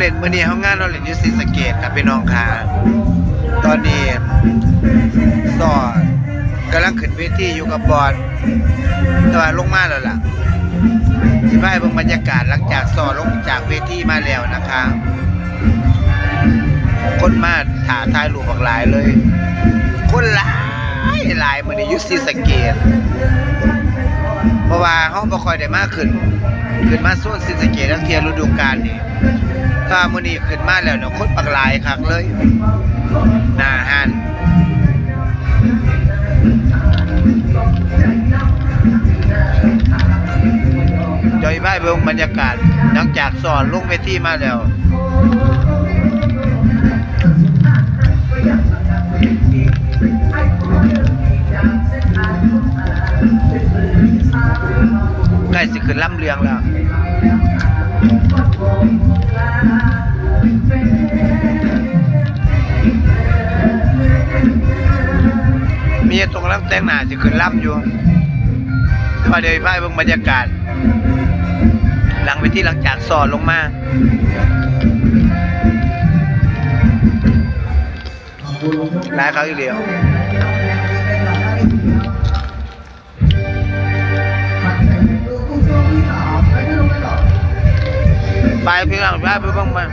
เล่นมื้อนี้เฮางานเราเล่นอยู่ศรีสะเกษครับพี่น้องค่ะตอนนี้สอนกำลังขึ้นเวทีอยู่กับบอลแต่ว่าลงมาแล้วล่ะสิพาให้เบิ่งบรรยากาศหลังจากสอนลงจากเวทีมาแล้วนะคะ คนมาถ่าถ่ายรูปบักหลายเลย คนหลายหลายมื้อนี้ยู่ศรีสะเกษ เพราะว่าเฮาบ่ค่อยได้มาขึ้น ขึ้นมาโซนศรีสเกษทั้งเที่ยฤดูกาลนี่ถ้ามื้อนี้ขึ้นมาแล้วเนาะคนบักหลายคักเลยหน้าห้านจอยบ้ายเบิ่งบรรยากาศหลังจากสอนลงเวทีมาแล้ว ขึ้นล่ำเลียงแล้วมีตรงลำแต่งหน้าสิขึ้นล่ำอยู่แต่ว่าเดี๋ยวพายเบิ่งบรรยากาศ หลังไปที่หลังจากสอนลงมาหลายเขาอีกเดียว ไปพี่น้องไปไปเบิ่งมา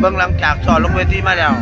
เบิ่งหลังจากสอนลงเวทีมาแล้ว